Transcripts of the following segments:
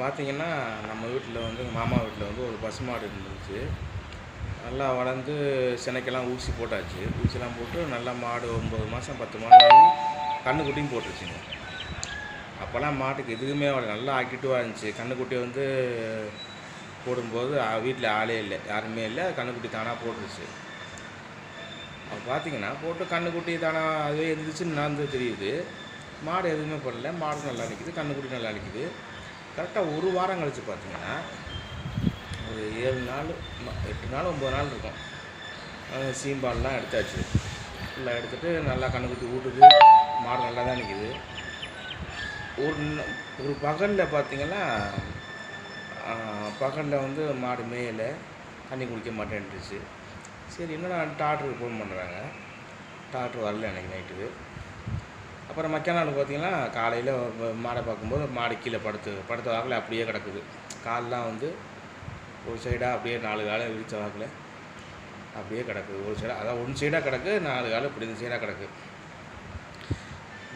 பார்த்தீங்கன்னா நம்ம வீட்டில் வந்து எங்கள் மாமா வீட்டில் வந்து ஒரு பசுமாடு இருந்துச்சு. நல்லா வளர்ந்து சினைக்கெல்லாம் ஊசி போட்டாச்சு. ஊசிலாம் போட்டு நல்லா மாடு ஒம்பது மாதம் பத்து மாதம் ஆகி கன்றுக்குட்டியும் போட்டுருச்சுங்க. அப்போல்லாம் மாட்டுக்கு எதுவுமே அவ்வளோ நல்லா ஆக்கிட்டுவாக இருந்துச்சு. கன்றுக்குட்டி வந்து போடும்போது வீட்டில் ஆளே இல்லை. யாருமே இல்லை. கன்றுக்குட்டி தானாக போட்டுருச்சு. அப்போ பார்த்தீங்கன்னா போட்டு கன்றுக்குட்டி தானாக அதுவே இருந்துச்சுன்னு நடந்து தெரியுது. மாடு எதுவுமே பண்ணல மாடு நல்லா நிற்கிது கன்றுக்குட்டி நல்லா நிற்கிது கரெக்டாக ஒரு வாரம் கழித்து பார்த்தீங்கன்னா ஒரு ஏழு நாள் எட்டு நாள் ஒம்பது நாள் இருக்கும். சீம்பால்லாம் எடுத்தாச்சு. ஃபுல்லாக எடுத்துட்டு நல்லா கன்றுக்குட்டி ஊட்டுது. மாடு நல்லா தான் நிற்கிது ஒரு ஒரு பகலில் பார்த்தீங்கன்னா பகலில் வந்து மாடு மேயலை. தண்ணி குடிக்க மாட்டேன்ட்டுச்சு சரி என்னடா டாக்டருக்கு ஃபோன் பண்ணுறாங்க டாக்டர் வரல எனக்கு நைட்டுக்கு. அப்புறம் மக்கிய நாள் பார்த்தீங்கன்னா காலையில் மாடை பார்க்கும்போது மாடு கீழே படுத்து படுத்த வாக்கில் அப்படியே கிடக்குது. கால்லாம் வந்து ஒரு சைடாக அப்படியே நாலு காலை விரித்த வாக்கில் அப்படியே கிடக்குது. ஒரு சைடாக அதான் ஒன் சைடாக கிடக்கு நாலு காலை இப்படி இந்த சைடாக கிடக்கு.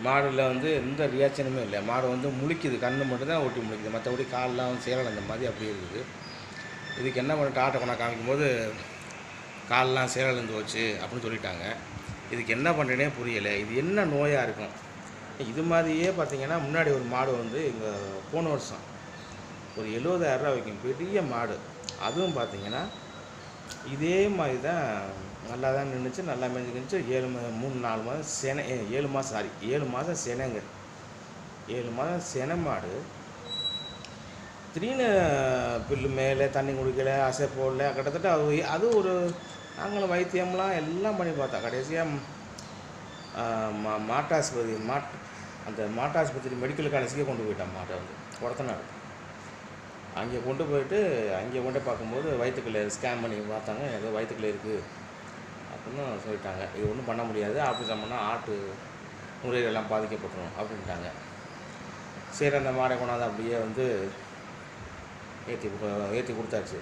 மாடில் வந்து எந்த ரியாக்ஷனுமே இல்லை. மாடு வந்து முழிக்குது கண்ணு மட்டும்தான் ஒட்டி முழிக்குது. மற்றபடி கால்லாம் வந்து சேரல் அந்த மாதிரி அப்படியே இருக்குது. இதுக்கு என்ன பண்ண டாட்டை கொண்டா காமிக்கும்போது கால்லாம் சேரலேருந்து போச்சு அப்படின்னு சொல்லிட்டாங்க. இதுக்கு என்ன பண்ணுறேனே புரியலை. இது என்ன நோயாக இருக்கும்? இது மாதிரியே பார்த்தீங்கன்னா முன்னாடி ஒரு மாடு வந்து இங்கே போன வருஷம் ஒரு எழுபதாயிரரூவா வைக்கும். பெரிய மாடு. அதுவும் பார்த்தீங்கன்னா இதே மாதிரி தான் நல்லா தான் நின்றுச்சு நல்லா மேய்ஞ்சிக்கிச்சு ஏழு மாதம் மூணு நாலு மாதம் செனை ஏழு மாதம் சாரி ஏழு மாதம் செனைங்க. ஏழு மாதம் செனை மாடு. திடீர்னு புல்லு மேலே தண்ணி குடிக்கலை அசை போடல கிட்டத்தட்ட அது அது ஒரு நாங்களும் வைத்தியம்லாம் எல்லாம் பண்ணி பார்த்தோம். கடைசியாக மா மாட்டாஸ்பத்திரி மாட் அந்த மாட்டாஸ்பத்திரி மெடிக்கல் காலேஜுக்கே கொண்டு போயிட்டான் மாட்டை வந்து. கொடத்தனாடு அங்கே கொண்டு போயிட்டு அங்கே கொண்டு பார்க்கும்போது வயிற்றுக்குள்ளே ஸ்கேன் பண்ணி பார்த்தாங்க. ஏதோ வயிற்றுக்குள்ளே இருக்குது அப்படின்னு சொல்லிட்டாங்க. இது ஒன்றும் பண்ண முடியாது. ஆப்ரேஷன் பண்ணால் ஆட்டு நுரையீரலாம் பாதிக்கப்பட்டுரும் அப்படின்ட்டாங்க. சரி அந்த மாடை கொண்டாந்து அப்படியே வந்து ஏற்றி ஏற்றி கொடுத்தாச்சு.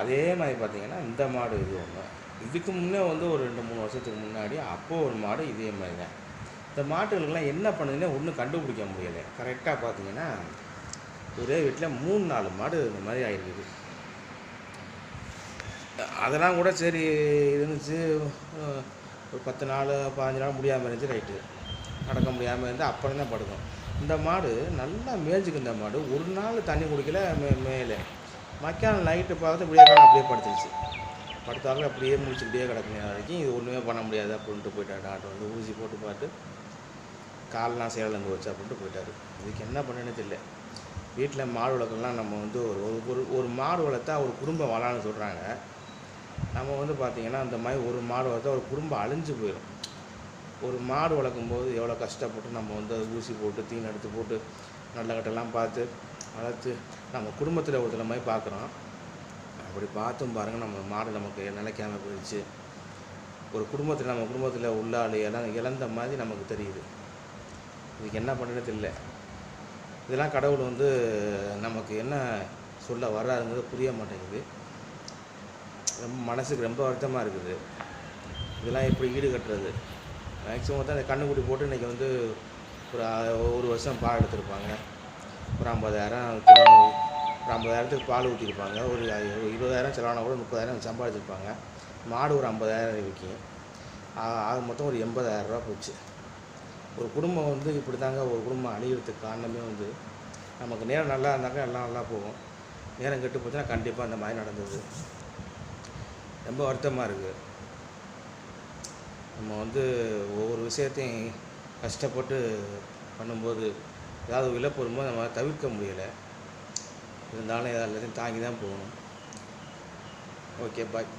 அதே மாதிரி பார்த்தீங்கன்னா இந்த மாடு இது ஒன்று இதுக்கு முன்னே வந்து ஒரு ரெண்டு மூணு வருஷத்துக்கு முன்னாடி அப்போது ஒரு மாடு இதே மாதிரி தான். இந்த மாட்டுகளுக்கெல்லாம் என்ன பண்ணுதுன்னே ஒன்றும் கண்டுபிடிக்க முடியலை. கரெக்டாக பார்த்தீங்கன்னா ஒரே வீட்டில் மூணு நாலு மாடு இந்த மாதிரி ஆகிருக்குது அதெல்லாம் கூட சரி இருந்துச்சு ஒரு பத்து நாள் பதினஞ்சு நாள் முடியாமல் இருந்துச்சு ரைட்டு. நடக்க முடியாமல் இருந்து அப்புறம் தான் படுக்கும். இந்த மாடு நல்லா மேய்ஞ்சிக்கு இந்த மாடு. ஒரு நாள் தண்ணி குடிக்கல மே மேலே மக்கான நைட்டு பார்த்து இப்படியே காலம் அப்படியே படுத்துருச்சு. படுத்தாலும் அப்படியே முடிச்சுக்கிட்டே கிடக்குன வரைக்கும் இது ஒன்றுமே பண்ண முடியாது அப்படின்ட்டு போயிட்டார் டாக்டர். வந்து ஊசி போட்டு பார்த்து கால்லாம் சேலந்து வச்சு அப்படின்ட்டு போயிட்டாரு. இதுக்கு என்ன பண்ணுன்னு தெரியல. வீட்டில் மாடு வளர்க்கலாம் நம்ம வந்து ஒரு ஒரு- ஒரு ஒரு மாடு வளர்த்தா ஒரு குடும்பம் வளான்னு சொல்கிறாங்க நம்ம வந்து பார்த்திங்கன்னா அந்த மாதிரி ஒரு மாடு வளர்த்தா ஒரு குடும்பம் அழிஞ்சு போயிடும் ஒரு மாடு வளர்க்கும்போது எவ்வளோ கஷ்டப்பட்டு நம்ம வந்து ஊசி போட்டு தீன் எடுத்து போட்டு நல்ல கட்டெல்லாம் பார்த்து வளர்த்து நம்ம குடும்பத்தில் ஒருத்தர் மாதிரி பார்க்குறோம். அப்படி பார்த்தும் பாருங்கள் நம்ம மாடு நமக்கு நிலைக்காம போயிடுச்சு. ஒரு குடும்பத்தில் நம்ம குடும்பத்தில் உள்ளாள் ஆள் இழந்த மாதிரி நமக்கு தெரியுது. இதுக்கு என்ன பண்ணுறது தெரியல. இதெல்லாம் கடவுள் வந்து நமக்கு என்ன சொல்ல வர்றாருங்கிறது புரிய மாட்டேங்குது. ரொம்ப மனசுக்கு ரொம்ப வருத்தமாக இருக்குது. இதெல்லாம் எப்படி ஈடு கட்டுறது? மேக்ஸிமம் தான் இந்த கண்ணுக்குட்டி போட்டு இன்றைக்கி வந்து ஒரு ஒரு வருஷம் பால் எடுத்திருப்பாங்க. ஒரு ஐம்பதாயிரம் கிலோ ஒரு ஐம்பதாயிரத்துக்கு பால் ஊற்றிருப்பாங்க ஒரு இருபதாயிரம் செலவான கூட முப்பதாயிரம் சம்பாதிச்சிருப்பாங்க. மாடு ஒரு ஐம்பதாயிரம் விற்கும். ஆ- ஆக மொத்தம் ஒரு எண்பதாயிரரூபா போச்சு. ஒரு குடும்பம் வந்து இப்படி தாங்க ஒரு குடும்பம் அழிகிறதுக்கு காரணமே வந்து நமக்கு நேரம் நல்லா இருந்தாக்கா எல்லாம் நல்லா போகும். நேரம் கெட்டு போச்சுன்னா கண்டிப்பாக அந்த மாதிரி நடந்தது. ரொம்ப வருத்தமாக இருக்குது நம்ம வந்து ஒவ்வொரு விஷயத்தையும் கஷ்டப்பட்டு பண்ணும்போது ஏதாவது இழப்பு வரும்போது நம்ம தவிர்க்க முடியலை. இருந்தாலும் எல்லாத்தையும் தாங்கி தான் போகணும். Okay bye